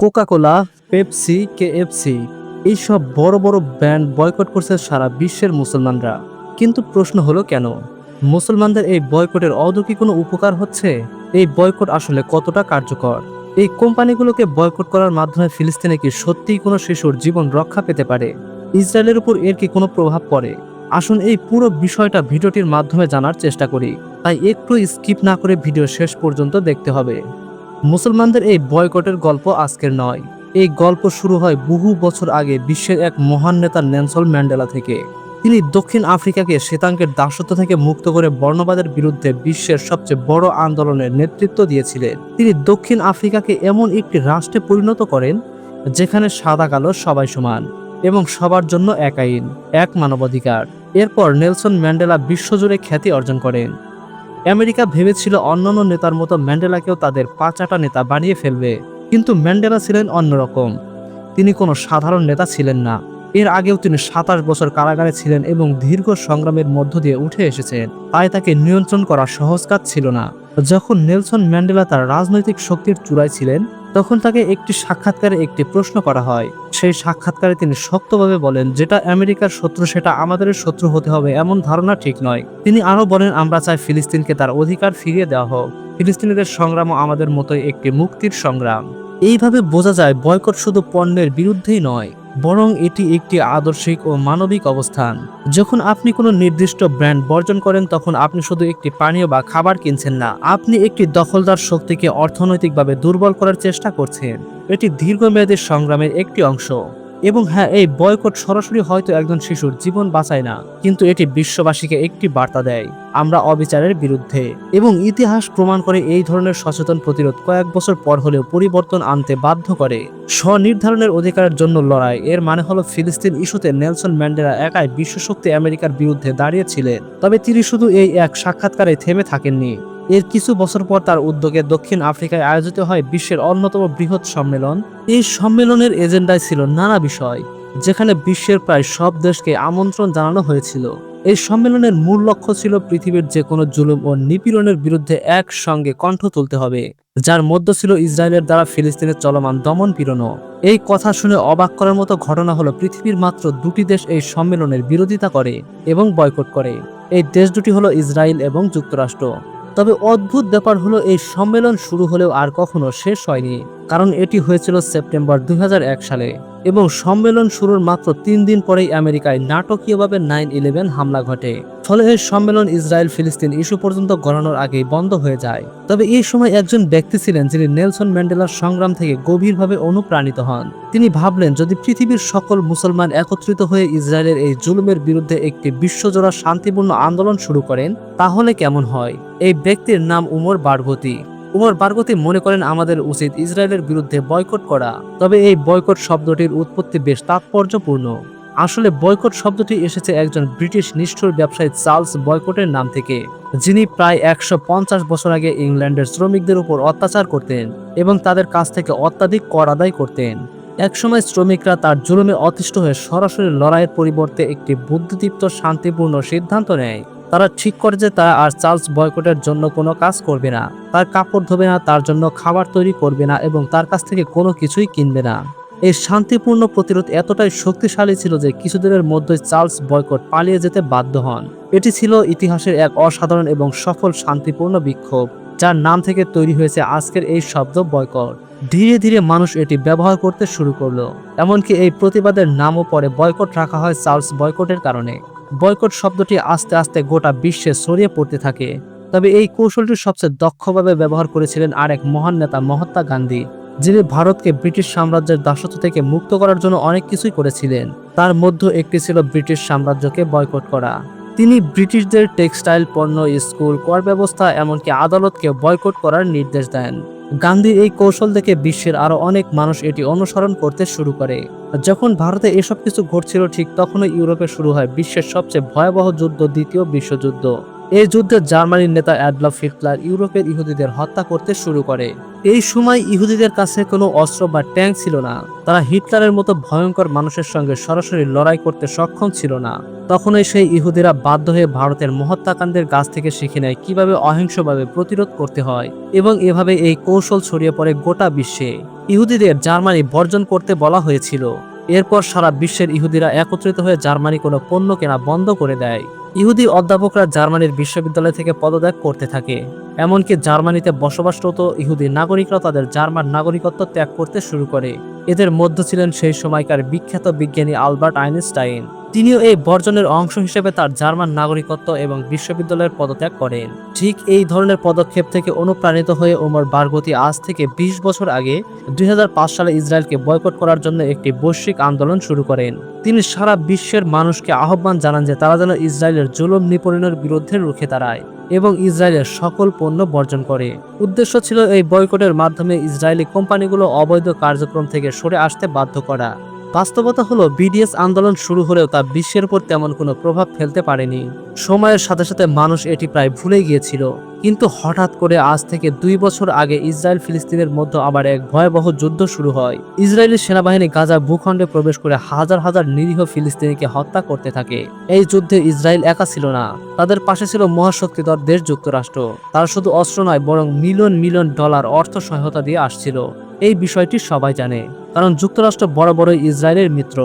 Coca Cola, Pepsi, KFC এইসব বড় বড় ব্র্যান্ড বয়কট করছে সারা বিশ্বের মুসলমানরা। কিন্তু প্রশ্ন হলো কেন? মুসলমানদের এই বয়কটের অদৌ কি কোনো উপকার হচ্ছে? এই বয়কট আসলে কতটা কার্যকর? এই কোম্পানিগুলোকে বয়কট করার মাধ্যমে ফিলিস্তিনে কি সত্যিই কোনো শিশুর জীবন রক্ষা পেতে পারে? ইসরায়েলের উপর এর কি কোনো প্রভাব পড়ে? আসুন এই পুরো বিষয়টা ভিডিওটির মাধ্যমে জানার চেষ্টা করি। তাই একটু স্কিপ না করে ভিডিও শেষ পর্যন্ত দেখতে হবে। মুসলমানদের এই বয়কটের গল্প আজকের নয়। এই গল্প শুরু হয় বহু বছর আগে বিশ্বের এক মহান নেতা নেলসন ম্যান্ডেলা থেকে। তিনি দক্ষিণ আফ্রিকাকে শ্বেতাঙ্গের দাসত্ব থেকে মুক্ত করে বর্ণবাদের বিরুদ্ধে বিশ্বের সবচেয়ে বড় আন্দোলনের নেতৃত্ব দিয়েছিলেন। তিনি দক্ষিণ আফ্রিকাকে এমন একটি রাষ্ট্রে পরিণত করেন, যেখানে সাদা কালো সবাই সমান এবং সবার জন্য এক আইন, এক মানবাধিকার। এরপর নেলসন ম্যান্ডেলা বিশ্বজুড়ে খ্যাতি অর্জন করেন। আমেরিকা ভেবেছিল অন্যান্য নেতার মতো ম্যান্ডেলাকেও তাদের পাঁচাটা নেতা বানিয়ে ফেলবে, কিন্তু ম্যান্ডেলা ছিলেন অন্যরকম। তিনি কোনো সাধারণ নেতা ছিলেন না। এর আগেও তিনি সাতাশ বছর কারাগারে ছিলেন এবং দীর্ঘ সংগ্রামের মধ্য দিয়ে উঠে এসেছেন, তাই তাকে নিয়ন্ত্রণ করা সহজ কাজ ছিল না। যখন নেলসন ম্যান্ডেলা তার রাজনৈতিক শক্তির চূড়ায় ছিলেন তখন তাকে একটি সাক্ষাৎকারে একটি প্রশ্ন করা হয়। সেই সাক্ষাৎকারে তিনি শক্তভাবে বলেন, যেটা আমেরিকার শত্রু, সেটা আমাদের শত্রু হতে হবে, এমন ধারণা ঠিক নয়। তিনি আরও বলেন, আমরা চাই ফিলিস্তিনকে তার অধিকার ফিরিয়ে দেওয়া হোক। ফিলিস্তিনিদের সংগ্রামও আমাদের মতোই একটি মুক্তির সংগ্রাম। এইভাবে বোঝা যায়, বয়কট শুধু পণ্যের বিরুদ্ধেই নয়। বরং এটি একটি আদর্শিক ও মানবিক অবস্থান। যখন আপনি কোনো নির্দিষ্ট ব্র্যান্ড বর্জন করেন, তখন আপনি শুধু একটি পানীয় বা খাবার কিনছেন না, আপনি একটি দখলদার শক্তিকে অর্থনৈতিকভাবে দুর্বল করার চেষ্টা করছেন। এটি দীর্ঘমেয়াদী সংগ্রামের একটি অংশ। এবং হ্যাঁ এই বয়কট সরাসরি হয়তো একজন শিশুর জীবন বাঁচায় না, কিন্তু এটি বিশ্ববাসীকে একটি বার্তা দেয়, আমরা অবিচারের বিরুদ্ধে। এবং ইতিহাস প্রমাণ করে এই ধরনের সচেতন প্রতিরোধ কয়েক বছর পর হলেও পরিবর্তন আনতে বাধ্য করে। স্বনির্ধারণের অধিকারের জন্য লড়াই, এর মানে হলো ফিলিস্তিন ইস্যুতে নেলসন ম্যান্ডেলা একাই বিশ্বশক্তি আমেরিকার বিরুদ্ধে দাঁড়িয়েছিলেন, তবে তিনি শুধু এই এক সাক্ষাৎকারে থেমে থাকেননি। এর কিছু বছর পর তার উদ্যোগে দক্ষিণ আফ্রিকায় আয়োজিত হয় বিশ্বের অন্যতম বৃহৎ সম্মেলন। এই সম্মেলনের এজেন্ডায় ছিল নানা বিষয়, যেখানে বিশ্বের প্রায় সব দেশকে আমন্ত্রণ জানানো হয়েছিল। এই সম্মেলনের মূল লক্ষ্য ছিল পৃথিবীর যে কোনো জুলুম ও নিপীড়নের বিরুদ্ধে একসঙ্গে কণ্ঠ তুলতে হবে, যার মধ্য ছিল ইসরায়েলের দ্বারা ফিলিস্তিনের চলমান দমন পীড়নও। এই কথা শুনে অবাক করার মতো ঘটনা হলো পৃথিবীর মাত্র দুটি দেশ এই সম্মেলনের বিরোধিতা করে এবং বয়কট করে। এই দেশ দুটি হলো ইসরায়েল এবং যুক্তরাষ্ট্র। তবে অদ্ভুত ব্যাপার হলো এই সম্মেলন শুরু হলেও আর কখনো শেষ হয়নি, কারণ এটি হয়েছিল সেপ্টেম্বর দু হাজার এক সালে। এবং সম্মেলন শুরুর মাত্র তিন দিন পরেই আমেরিকায় নাটকীয়ভাবে নাইন ইলেভেন হামলা ঘটে। ফলে এই সম্মেলন ইসরায়েল ফিলিস্তিন ইস্যু পর্যন্ত গড়ানোর আগেই বন্ধ হয়ে যায়। তবে এই সময় একজন ব্যক্তি ছিলেন যিনি নেলসন ম্যান্ডেলার সংগ্রাম থেকে গভীরভাবে অনুপ্রাণিত হন। তিনি ভাবলেন, যদি পৃথিবীর সকল মুসলমান একত্রিত হয়ে ইসরায়েলের এই জুলুমের বিরুদ্ধে একটি বিশ্বজোড়া শান্তিপূর্ণ আন্দোলন শুরু করেন, তাহলে কেমন হয়? এই ব্যক্তির নাম উমর বারগতি উমর বারগতি মনে করেন আমাদের উচিত ইসরায়েলের বিরুদ্ধে বয়কট করা। তবে এই বয়কট শব্দটির উৎপত্তি বেশ তাৎপর্যপূর্ণ। আসলে বয়কট শব্দটি এসেছে একজন ব্রিটিশ নিষ্ঠুর ব্যবসায়ী চার্লস বয়কটের নাম থেকে, যিনি প্রায় একশো পঞ্চাশ বছর আগে ইংল্যান্ডের শ্রমিকদের উপর অত্যাচার করতেন এবং তাদের কাছ থেকে অত্যাধিক কর আদায় করতেন। একসময় শ্রমিকরা তার জুলুমে অতিষ্ঠ হয়ে সরাসরি লড়াইয়ের পরিবর্তে একটি বুদ্ধিদীপ্ত, শান্তিপূর্ণ সিদ্ধান্ত নেয়। তারা ঠিক করে যে তারা আর চার্লস বয়কটের জন্য কোনো কাজ করবে না। তার কাপড় ধোবে না, তার জন্য খাবার তৈরি করবে না এবং তার কাছ থেকে কোনো কিছুই কিনবে না। এই শান্তিপূর্ণ প্রতিরোধ এতটাই শক্তিশালী ছিল যে কিছুদিনের মধ্যে চার্লস বয়কট পালিয়ে যেতে বাধ্য হন। এটি ছিল ইতিহাসের এক অসাধারণ এবং সফল শান্তিপূর্ণ বিক্ষোভ। যার নাম থেকে তৈরি হয়েছে আজকের এই শব্দ বয়কট। ধীরে ধীরে মানুষ এটি ব্যবহার করতে শুরু করল। এমনকি এই প্রতিবাদের নামও পরে বয়কট রাখা হয় চার্লস বয়কটের কারণে। বয়কট শব্দটি আস্তে আস্তে গোটা বিশ্বে ছড়িয়ে পড়তে থাকে। তবে এই কৌশলটি সবচেয়ে দক্ষভাবে ব্যবহার করেছিলেন আরেক মহান নেতা মহাত্মা গান্ধী, যিনি ভারতকে ব্রিটিশ সাম্রাজ্যের দাসত্ব থেকে মুক্ত করার জন্য অনেক কিছুই করেছিলেন। তার মধ্যে একটি ছিল ব্রিটিশ সাম্রাজ্যকে বয়কট করা। তিনি ব্রিটিশদের টেক্সটাইল পণ্য, স্কুল, কর ব্যবস্থা, এমনকি আদালতকে বয়কট করার নির্দেশ দেন। গান্ধীর এই কৌশল দেখে বিশ্বের আরও অনেক মানুষ এটি অনুসরণ করতে শুরু করে। যখন ভারতে এসব কিছু ঘটছিল, ঠিক তখনই ইউরোপে শুরু হয় বিশ্বের সবচেয়ে ভয়াবহ যুদ্ধ, দ্বিতীয় বিশ্বযুদ্ধ। এই যুদ্ধে জার্মানির নেতা অ্যাডলফ হিটলার ইউরোপের ইহুদিদের হত্যা করতে শুরু করে। এই সময় ইহুদিদের কাছে কোনো অস্ত্র বা ট্যাঙ্ক ছিল না। তারা হিটলারের মতো ভয়ঙ্কর মানুষের সঙ্গে সরাসরি লড়াই করতে সক্ষম ছিল না। তখনই সেই ইহুদিরা বাধ্য হয়ে ভারতের মহত্যাকাণ্ডের গাছ থেকে শিখে নেয় কীভাবে অহিংসভাবে প্রতিরোধ করতে হয় এবং এভাবে এই কৌশল ছড়িয়ে পড়ে গোটা বিশ্বে। ইহুদিদের জার্মানি বর্জন করতে বলা হয়েছিল। এরপর সারা বিশ্বের ইহুদিরা একত্রিত হয়ে জার্মানি কোনো পণ্য কেনা বন্ধ করে দেয়। ইহুদি অধ্যাপকরা জার্মানির বিশ্ববিদ্যালয় থেকে পদত্যাগ করতে থাকে। এমনকি জার্মানিতে বসবাসরত ইহুদি নাগরিকরা তাদের জার্মান নাগরিকত্ব ত্যাগ করতে শুরু করে। এদের মধ্য ছিলেন সেই সময়কার বিখ্যাত বিজ্ঞানী আলবার্ট আইনস্টাইন। তিনিও এই বর্জনের অংশ হিসেবে তার জার্মান নাগরিকত্ব এবং বিশ্ববিদ্যালয়ের পদত্যাগ করেন। ঠিক এই ধরনের পদক্ষেপ থেকে অনুপ্রাণিত হয়ে ওমর বারগতি আজ থেকে ২০ বছর আগে দুই হাজার পাঁচ সালে ইসরায়েলকে বয়কট করার জন্য একটি বৈশ্বিক আন্দোলন শুরু করেন। তিনি সারা বিশ্বের মানুষকে আহ্বান জানান যে তারা যেন ইসরায়েলের জুলুম নিপীড়নের বিরুদ্ধে রুখে দাঁড়ায় এবং ইসরায়েলের সকল পণ্য বর্জন করে। উদ্দেশ্য ছিল এই বয়কটের মাধ্যমে ইসরায়েলি কোম্পানিগুলো অবৈধ কার্যক্রম থেকে সরে আসতে বাধ্য করা। বাস্তবতা হলো, বিডিএস আন্দোলন শুরু হলেও তা বিশ্বের উপর তেমন কোনো প্রভাব ফেলতে পারেনি। সময়ের সাথে সাথে মানুষ এটি প্রায় ভুলে গিয়েছিল। কিন্তু হঠাৎ করে আজ থেকে দুই বছর আগে ইসরায়েল ফিলিস্তিনের মধ্যে আবার এক ভয়াবহ যুদ্ধ শুরু হয়। ইসরায়েলি সেনাবাহিনী গাজা ভূখণ্ডে প্রবেশ করে হাজার হাজার নিরীহ ফিলিস্তিনিকে হত্যা করতে থাকে। এই যুদ্ধে ইসরায়েল একা ছিল না। তাদের পাশে ছিল মহাশক্তিধর দেশ যুক্তরাষ্ট্র তারা শুধু অস্ত্র নয়, বরং মিলিয়ন মিলিয়ন ডলার অর্থ সহায়তা দিয়ে আসছিল। এই বিষয়টি সবাই জানে, কারণ যুক্তরাষ্ট্র বড় বড় ইসরায়েলের মিত্র।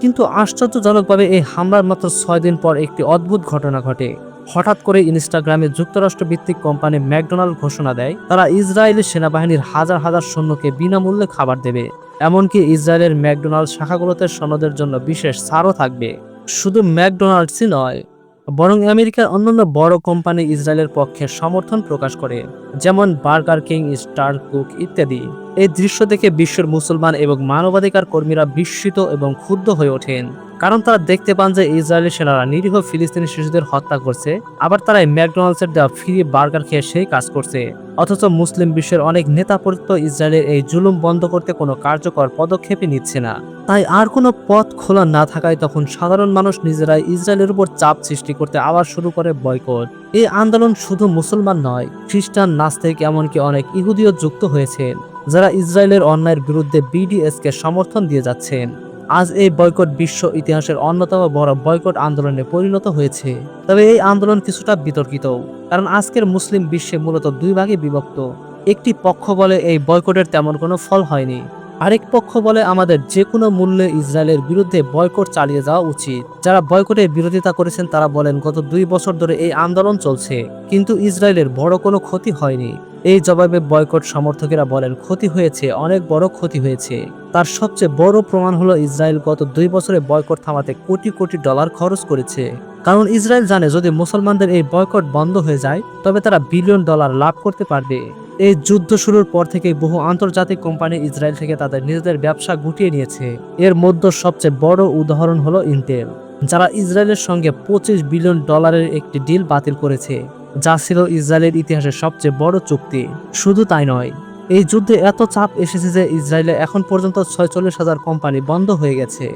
কিন্তু আশ্চর্যজনকভাবে এই হামলার মাত্র ছয় দিন পর একটি অদ্ভুত ঘটনা ঘটে। হঠাৎ করে ইনস্টাগ্রামে যুক্তরাষ্ট্র ভিত্তিক কোম্পানি ম্যাকডোনাল্ড ঘোষণা দেয়, তারা ইসরায়েলি সেনাবাহিনীর হাজার হাজার সৈন্যকে বিনামূল্যে খাবার দেবে। এমনকি ইসরায়েলের ম্যাকডোনাল্ড শাখাগুলোতে সনদের জন্য বিশেষ ছাড়ও থাকবে। শুধু ম্যাকডোনাল্ডসই নয়, বরং আমেরিকার অন্যান্য বড় কোম্পানি ইসরায়েলের পক্ষে সমর্থন প্রকাশ করে, যেমন বার্গার কিং, স্টার কুক ইত্যাদি। এই দৃশ্য দেখে বিশ্বের মুসলমান এবং মানবাধিকার কর্মীরা বিস্মিত এবং ক্ষুব্ধ হয়ে ওঠেন। কারণ তারা দেখতে পান যে ইসরায়েলি সেনারা নিরীহ ফিলিস্তিনি শিশুদের হত্যা করছে, আবার তারা ম্যাকডোনাল্ডসের দেওয়া ফ্রি বার্গার খেয়ে সেই কাজ করছে। অথচ মুসলিম বিশ্বের অনেক নেতা পরিচিত ইসরায়েলের এই জুলুম বন্ধ করতে কোনো কার্যকর পদক্ষেপই নিচ্ছে না। তাই আর কোনো পথ খোলা না থাকায় তখন সাধারণ মানুষ নিজেরাই ইসরায়েলের উপর চাপ সৃষ্টি করতে আবার শুরু করে বয়কট। এই আন্দোলন শুধু মুসলমান নয়, খ্রিস্টান, নাস্তিক, এমনকি অনেক ইহুদিও যুক্ত হয়েছেন। যারা ইসরায়েলের অন্যায়ের বিরুদ্ধে বিডিএসকে সমর্থন দিয়ে যাচ্ছেন। আজ এই বয়কট বিশ্ব ইতিহাসের অন্যতম বড় বয়কট আন্দোলনে পরিণত হয়েছে। তবে এই আন্দোলন কিছুটা বিতর্কিত, কারণ আজকের মুসলিম বিশ্বে মূলত দুই ভাগে বিভক্ত। একটি পক্ষ বলে এই বয়কটের তেমন কোনো ফল হয়নি, আরেক পক্ষ বলে আমাদের যে কোনো মূল্যে ইসরায়েলের বিরুদ্ধে বয়কট চালিয়ে যাওয়া উচিত। যারা বয়কটের বিরোধিতা করেছেন তারা বলেন, গত দুই বছর ধরে এই আন্দোলন চলছে, কিন্তু ইসরায়েলের বড় কোনো ক্ষতি হয়নি। এই জবাবে বয়কট সমর্থকেরা বলেন, ক্ষতি হয়েছে, অনেক বড় ক্ষতি হয়েছে। তার সবচেয়ে বড় প্রমাণ হলো ইসরায়েল গত দুই বছরে বয়কট থামাতে কোটি কোটি ডলার খরচ করেছে। কারণ ইসরায়েল জানে যদি মুসলমানদের এই বয়কট বন্ধ হয়ে যায়, তবে তারা বিলিয়ন ডলার লাভ করতে পারবে। এই যুদ্ধ শুরুর পর থেকেই বহু আন্তর্জাতিক কোম্পানি ইসরায়েল থেকে তাদের নিজেদের ব্যবসা গুটিয়ে নিয়েছে। এর মধ্যে সবচেয়ে বড় উদাহরণ হলো ইন্টেল, যারা ইসরায়েলের সঙ্গে পঁচিশ বিলিয়ন ডলারের একটি ডিল বাতিল করেছে। যা ছিল ইসরায়েলের ইতিহাসের সবচেয়ে বড় চুক্তি। শুধু তাই নয়, এই যুদ্ধে এত চাপ এসেছে যে ইসরায়েলে এখন পর্যন্ত ছয়চল্লিশ হাজার কোম্পানি বন্ধ হয়ে গেছে।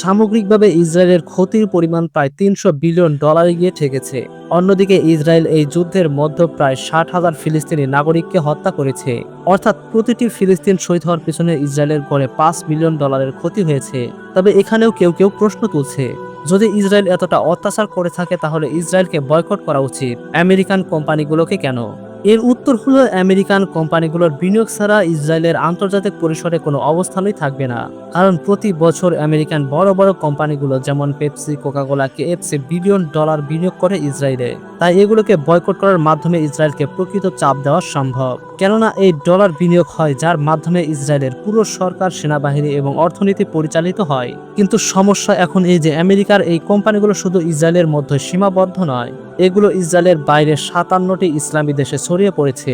সামগ্রিকভাবে ইসরায়েলের ক্ষতির পরিমাণ প্রায় তিনশো বিলিয়ন ডলারে গিয়ে ঠেকেছে। অন্যদিকে ইসরায়েল এই যুদ্ধের মধ্যে প্রায় ষাট হাজার ফিলিস্তিনি নাগরিককে হত্যা করেছে। অর্থাৎ প্রতিটি ফিলিস্তিন শহীদ হওয়ার পিছনে ইসরায়েলের গড়ে পাঁচ বিলিয়ন ডলারের ক্ষতি হয়েছে। তবে এখানেও কেউ কেউ প্রশ্ন তুলছে যদি ইসরায়েল এতটা অত্যাচার করে থাকে, তাহলে ইসরায়েলকে বয়কট করা উচিত। আমেরিকান কোম্পানিগুলোকে কেন? এর উত্তর হলো, আমেরিকান কোম্পানিগুলোর বিনিয়োগ ছাড়া ইসরায়েলের আন্তর্জাতিক পরিসরে কোনো অবস্থানই থাকবে না। কারণ প্রতি বছর আমেরিকান বড় বড় কোম্পানিগুলো, যেমন Pepsi, Coca Cola, KFC, billion dollar বিনিয়োগ করে ইসরায়েলে। তাই এগুলোকে বয়কট করার মাধ্যমে ইসরায়েলকে প্রকৃত চাপ দেওয়া সম্ভব। কেননা এই ডলার বিনিয়োগ হয় যার মাধ্যমে ইসরায়েলের পুরো সরকার, সেনাবাহিনী এবং অর্থনীতি পরিচালিত হয়। কিন্তু সমস্যা এখন এই যে আমেরিকার এই কোম্পানিগুলো শুধু ইসরায়েলের মধ্যে সীমাবদ্ধ নয়, এগুলো ইসরায়েলের বাইরে সাতান্নটি ইসলামী দেশে ছড়িয়ে পড়েছে।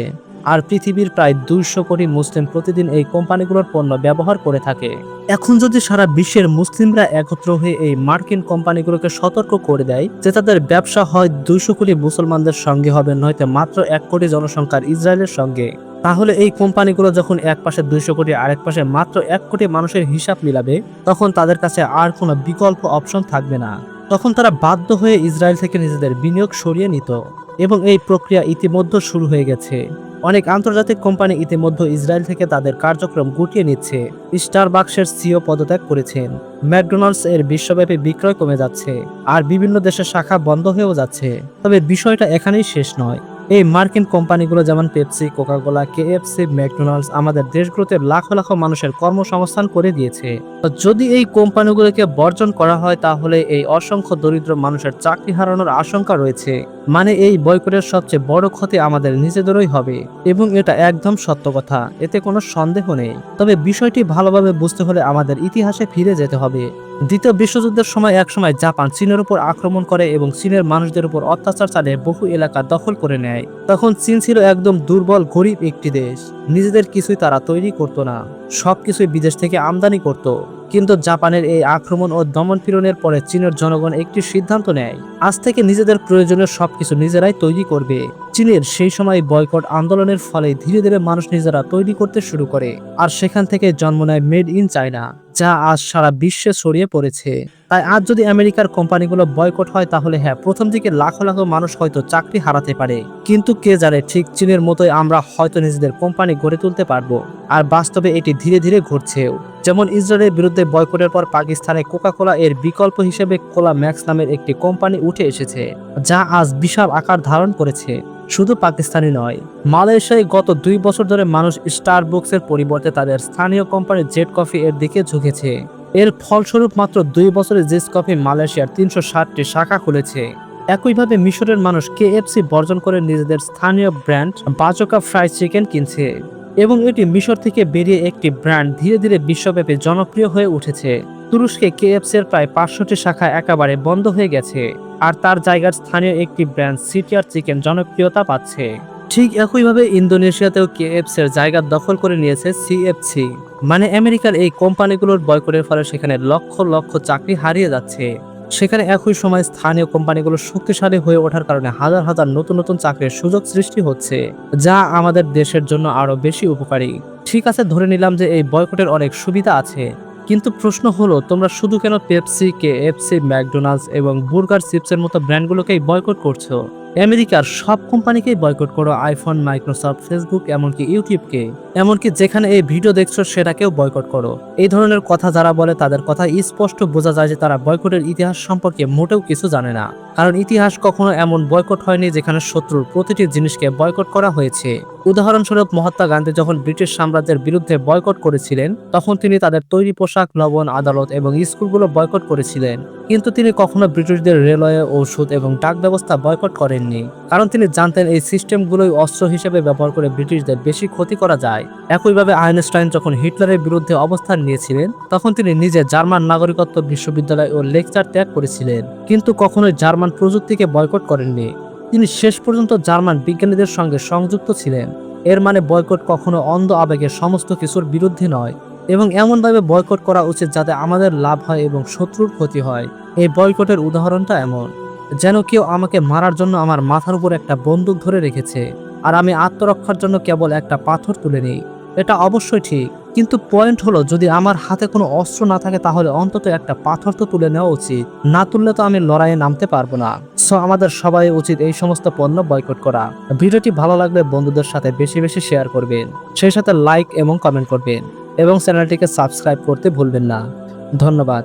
আর পৃথিবীর প্রায় দুইশো কোটি মুসলিম প্রতিদিন এই কোম্পানিগুলোর পণ্য ব্যবহার করে থাকে। এখন যদি সারা বিশ্বের মুসলিমরা একত্র হয়ে এই মার্কিন কোম্পানিগুলোকে সতর্ক করে দেয় যে তাদের ব্যবসা হয় দুইশো কোটি মুসলমানদের সঙ্গে হবে, নয়তো মাত্র এক কোটি জনসংখ্যার ইসরায়েলের সঙ্গে। তাহলে এই কোম্পানিগুলো যখন এক পাশে দুইশো কোটি, আরেক পাশে মাত্র এক কোটি মানুষের হিসাব মিলাবে, তখন তাদের কাছে আর কোনো বিকল্প অপশন থাকবে না। তখন তারা বাধ্য হয়ে ইসরায়েল থেকে নিজেদের বিনিয়োগ সরিয়ে নিত। এবং এই প্রক্রিয়া ইতিমধ্যে শুরু হয়ে গেছে। অনেক আন্তর্জাতিক কোম্পানি ইতিমধ্যে ইসরায়েল থেকে তাদের কার্যক্রম গুটিয়ে নিচ্ছে। স্টার বাক্সের সিও পদত্যাগ করেছেন। ম্যাকডোনাল্ডস এর বিশ্বব্যাপী বিক্রয় কমে যাচ্ছে। আর বিভিন্ন দেশের শাখা বন্ধ হয়েও যাচ্ছে। তবে বিষয়টা এখানেই শেষ নয়। এই মার্কিন কোম্পানিগুলো যেমন পেপসি, কোকাকোলা, কেএফসি, ম্যাকডোনাল্ডস আমাদের দেশগুলোতে লাখো লাখো মানুষের কর্মসংস্থান করে দিয়েছে। যদি এই কোম্পানিগুলোকে বর্জন করা হয়, তাহলে এই অসংখ্য দরিদ্র মানুষের চাকরি হারানোর আশঙ্কা রয়েছে। মানে এই বয়কটের সবচেয়ে বড় ক্ষতি আমাদের নিজেদেরই হবে। এবং এটা একদম সত্য কথা, এতে কোনো সন্দেহ নেই। তবে বিষয়টি ভালোভাবে বুঝতে হলে আমাদের ইতিহাসে ফিরে যেতে হবে। দ্বিতীয় বিশ্বযুদ্ধের সময় একসময় জাপান চীনের উপর আক্রমণ করে এবং চীনের মানুষদের উপর অত্যাচার চালিয়ে বহু এলাকা দখল করে নেয়। তখন চীন ছিল একদম দুর্বল, গরিব একটি দেশ। নিজেদের কিছুই তারা তৈরি করতো না। সবকিছুই বিদেশ থেকে আমদানি করত। কিন্তু জাপানের এই আক্রমণ ও দমন পীড়নের পরে চীনের জনগণ একটি সিদ্ধান্ত নেয়, আজ থেকে নিজেদের প্রয়োজনীয় সবকিছু নিজেরাই তৈরি করবে। চীনের সেই সময় বয়কট আন্দোলনের ফলে ধীরে ধীরে মানুষ নিজেরা তৈরি করতে শুরু করে, আর সেখান থেকে জন্ম নেয় মেড ইন চায়না। যা আজ সারা বিশ্বে ছড়িয়ে পড়েছে। তাই আজ যদি আমেরিকার কোম্পানিগুলো বয়কট হয় তাহলে হ্যাঁ প্রথম দিকে লাখো লাখো মানুষ হয়তো চাকরি হারাতে পারে। কিন্তু কে জানে, ঠিক চীনের মতোই আমরা হয়তো নিজেদের কোম্পানি গড়ে তুলতে পারব। আর বাস্তবে এটি ধীরে ধীরে ঘটছেও। যেমন ইসরায়েলের বিরুদ্ধে বয়কটের পর পাকিস্তানে কোকাকোলা এর বিকল্প হিসেবে কোলা ম্যাক্স নামের একটি কোম্পানি উঠে এসেছে, যা আজ বিশাল আকার ধারণ করেছে। শুধু পাকিস্তানি নয়, মালয়েশিয়ায় গত দুই বছর ধরে মানুষ স্টার বুকসের পরিবর্তে তাদের স্থানীয় কোম্পানি জেট কফি এর দিকে ঝুঁকেছে। এর ফলস্বরূপ মাত্র দুই বছরে জেস কফি মালয়েশিয়ার তিনশো ষাটটি শাখা খুলেছে। একইভাবে মিশরের মানুষ কেএফসি বর্জন করে নিজেদের স্থানীয় ব্র্যান্ড বাজকা ফ্রাইড চিকেন কিনছে এবং এটি মিশর থেকে বেরিয়ে একটি ব্র্যান্ড ধীরে ধীরে বিশ্বব্যাপী জনপ্রিয় হয়ে উঠেছে। তুরস্কে কেএফসি এর প্রায় পাঁচশোটি শাখা একেবারে বন্ধ হয়ে গেছে, আর তার জায়গার স্থানীয় একটি ব্র্যান্ড সিটিয়ার চিকেন জনপ্রিয়তা পাচ্ছে। ঠিক একইভাবে ইন্দোনেশিয়াতেও কেএফসি এর জায়গা দখল করে নিয়েছে সিএফসি। মানে আমেরিকার এই কোম্পানিগুলোর বয়কটের ফলে সেখানে লক্ষ লক্ষ চাকরি হারিয়ে যাচ্ছে। সেখানে একই সময় স্থানীয় কোম্পানিগুলো শক্তিশালী হয়ে ওঠার কারণে হাজার হাজার নতুন নতুন চাকরির সুযোগ সৃষ্টি হচ্ছে, যা আমাদের দেশের জন্য আরও বেশি উপকারী। ঠিক আছে, ধরে নিলাম যে এই বয়কটের অনেক সুবিধা আছে, কিন্তু প্রশ্ন হলো, তোমরা শুধু কেন পেপসি কে এফসি ম্যাকডোনাল্ডস এবং বুর্গার চিপসের মতো ব্র্যান্ডগুলোকেই বয়কট করছ? আমেরিকার সব কোম্পানিকেই বয়কট করো আইফোন, মাইক্রোসফট, ফেসবুক, এমনকি ইউটিউবকে। এমনকি যেখানে এই ভিডিও দেখছ সেটাকেও বয়কট করো। এই ধরনের কথা যারা বলে তাদের কথা স্পষ্ট বোঝা যায় যে তারা বয়কটের ইতিহাস সম্পর্কে মোটেও কিছু জানে না। কারণ ইতিহাস কখনো এমন বয়কট হয়নি যেখানে শত্রুর প্রতিটি জিনিসকে বয়কট করা হয়েছে। উদাহরণস্বরূপ মহাত্মা গান্ধী যখন ব্রিটিশ সাম্রাজ্যের বিরুদ্ধে বয়কট করেছিলেন, তখন তিনি তাদের তৈরি পোশাক, লবণ, আদালত এবং স্কুলগুলো বয়কট করেছিলেন। কিন্তু তিনি কখনো ব্রিটিশদের রেলওয়ে, ঔষধ এবং ডাক ব্যবস্থা বয়কট করেননি কারণ তিনি জানতেন এই সিস্টেমগুলোই অস্ত্র হিসেবে ব্যবহার করে ব্রিটিশদের বেশি ক্ষতি করা যায়। একইভাবে আইনস্টাইন যখন হিটলারের বিরুদ্ধে অবস্থান নিয়েছিলেন, তখন তিনি নিজে জার্মান নাগরিকত্ব বিশ্ববিদ্যালয় ও লেকচার ত্যাগ করেছিলেন, কিন্তু কখনোই জার্মান প্রযুক্তিকে বয়কট করেননি। তিনি শেষ পর্যন্ত জার্মান বিজ্ঞানীদের সঙ্গে সংযুক্ত ছিলেন। এর মানে বয়কট কখনো অন্ধ আবেগের সমস্ত কিছুর বিরুদ্ধে নয়, এবং এমনভাবে বয়কট করা উচিত যাতে আমাদের লাভ হয় এবং শত্রুর ক্ষতি হয়। এই বয়কটের উদাহরণটা এমন। যেন কেউ আমাকে মারার জন্য আমার মাথার উপর একটা বন্দুক ধরে রেখেছে, আর আমি আত্মরক্ষার জন্য কেবল একটা পাথর তুলে নিই। এটা অবশ্যই ঠিক, কিন্তু পয়েন্ট হলো যদি আমার হাতে কোনো অস্ত্র না থাকে তাহলে অন্তত একটা পাথর তো তুলে নেওয়া উচিত, না তুললে তো আমি লড়াইয়ে নামতে পারব না। সো আমাদের সবাই উচিত এই সমস্ত পণ্য বয়কট করা। ভিডিওটি ভালো লাগলে বন্ধুদের সাথে বেশি বেশি শেয়ার করবেন, সেই সাথে লাইক এবং কমেন্ট করবেন, এবং চ্যানেলটিকে সাবস্ক্রাইব করতে ভুলবেন না। ধন্যবাদ।